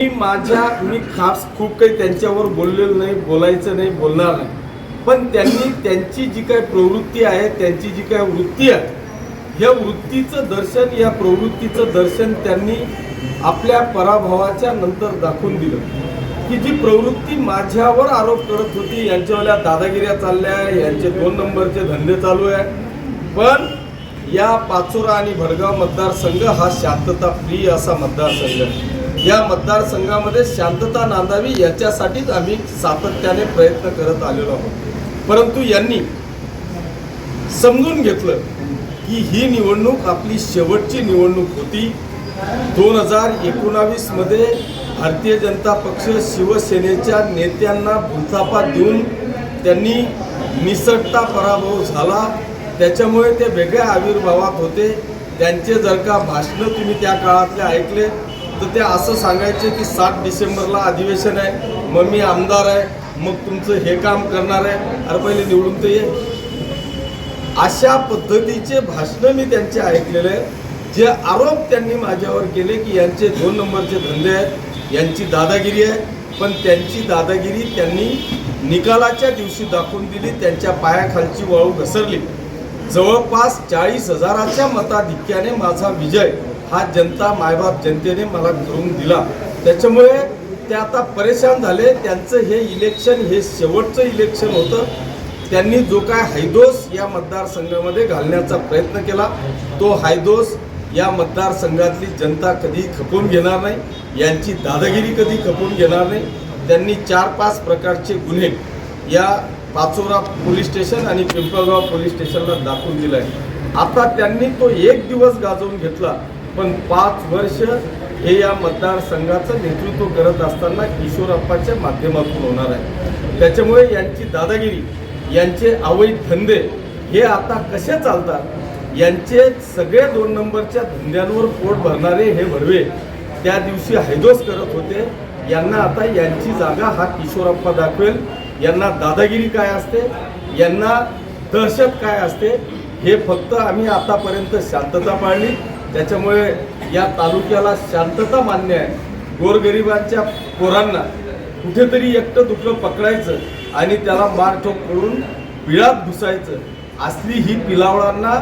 मी माझ्या मी खास खूप काही त्यांच्यावर बोललेलो नाही बोलायचं नाही बोलणार नाही. पण त्यांनी त्यांची जी काही प्रवृत्ती आहे त्यांची जी काही वृत्ती आहे या वृत्तीचं दर्शन या प्रवृत्तीचं दर्शन त्यांनी आपल्या पराभवाच्या नंतर दाखवून दिलं. की जी प्रवृत्ती माझ्यावर आरोप करत होती यांच्यावाल्या दादागिऱ्या चालल्या आहे यांचे दोन नंबरचे धंदे चालू आहे. पण या पाचोरा आणि भडगाव मतदारसंघ हा शांतता प्रिय असा मतदारसंघ आहे. या मतदारसंघामध्ये शांतता नांदावी याच्यासाठीच आम्ही सातत्याने प्रयत्न करत आलेलो आहोत. परंतु यांनी समजून घेतलं की ही निवडणूक आपली शेवटची निवडणूक होती. दोन हजार एकोणावीसमध्ये भारतीय जनता पक्ष शिवसेनेच्या नेत्यांना भूलथापा देऊन त्यांनी निसटता पराभव झाला. त्याच्यामुळे ते वेगळ्या आविर्भावात होते. त्यांचे जर का भाषणं तुम्ही त्या काळातले ऐकले तर ते असं सांगायचे की सात डिसेंबरला अधिवेशन आहे मग मी आमदार आहे मग तुमचं हे काम करणार आहे. अरे पहिले निवडून तर ये. अशा पद्धतीचे भाषणं मी त्यांचे ऐकलेले आहे जे आरोप त्यांनी माझ्यावर केले की यांचे दोन नंबरचे धंदे आहेत यांची दादागिरी आहे. पण त्यांची दादागिरी त्यांनी निकालाच्या दिवशी दाखवून दिली त्यांच्या पायाखालची वाळू घसरली. जवळपास चाळीस हजाराच्या मताधिक्याने माझा विजय हा जनता मायबाप जनतेने मला करून दिला. त्याच्यामुळे ते आता परेशान झाले. त्यांचं हे इलेक्शन हे शेवटचं इलेक्शन होतं. त्यांनी जो काय हायदोस या मतदारसंघामध्ये घालण्याचा प्रयत्न केला तो हायदोस या मतदारसंघातली जनता कधी खपवून घेणार नाही. यांची दादागिरी कधी खपवून घेणार नाही. त्यांनी चार पाच प्रकारचे गुन्हे या पाचोरा पोलीस स्टेशन आणि पिंपळगाव पोलीस स्टेशनला दाखवून दिला आहे आता त्यांनी तो एक दिवस गाजवून घेतला. पण पाच वर्ष हे या मतदारसंघाचं नेतृत्व करत असताना किशोरप्पाच्या माध्यमातून होणार आहे. त्याच्यामुळे यांची दादागिरी यांचे अवैध धंदे हे आता कसे चालतात? यांचे सगळे दोन नंबरच्या धंद्यांवर पोट भरणारे हे भरवे त्या दिवशी हैदोस करत होते. यांना आता यांची जागा हा किशोरप्पा दाखवेल. यांना दादागिरी काय असते? यांना दहशत काय असते? हे फक्त आम्ही आतापर्यंत शांतता पाळली. त्याच्यामुळे या तालुक्याला शांतता मान्य आहे. गोरगरिबांच्या पोरांना कुठेतरी एकटं दुखलं पकडायचं आणि त्याला मारठोक करून पिळात घुसायचं. असली ही पिलावळांना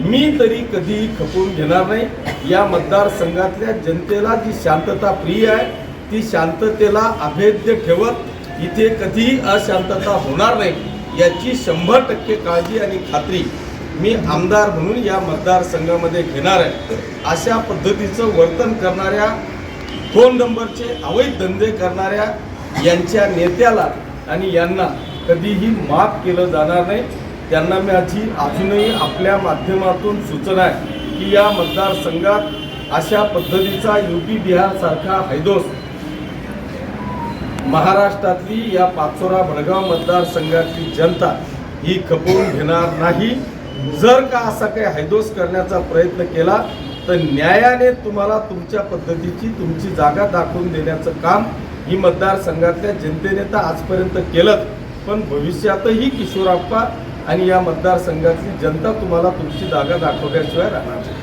मी तरी कधीही खपवून घेणार नाही. या मतदारसंघातल्या जनतेला जी शांतता प्रिय आहे ती शांततेला अभेद्य ठेवत इथे कधीही अशांतता होणार नाही. याची शंभर टक्के काळजी आणि खात्री मी आमदार म्हणून या मतदारसंघामध्ये घेणार आहे. अशा पद्धतीचं वर्तन करणाऱ्या दोन नंबरचे अवैध धंदे करणाऱ्या यांच्या नेत्याला आणि यांना कधीही माफ केलं जाणार नाही. त्यांना मी आजी अजूनही आपल्या माध्यमातून सूचना आहे की या मतदारसंघात अशा पद्धतीचा यू पी बिहारसारखा हैदोस महाराष्ट्रातली या पाचोरा भडगाव मतदारसंघातली जनता ही खपवून घेणार नाही. जर का असा काही हैदोस करण्याचा प्रयत्न केला तर न्यायाने तुम्हाला तुमच्या पद्धतीची तुमची जागा दाखवून देण्याचं काम ही मतदारसंघातल्या जनतेने तर आजपर्यंत केलं पण भविष्यातही किशोराप्पा आणि या मतदारसंघातली जनता तुम्हाला तुमची जागा दाखवल्याशिवाय राहणार नाही.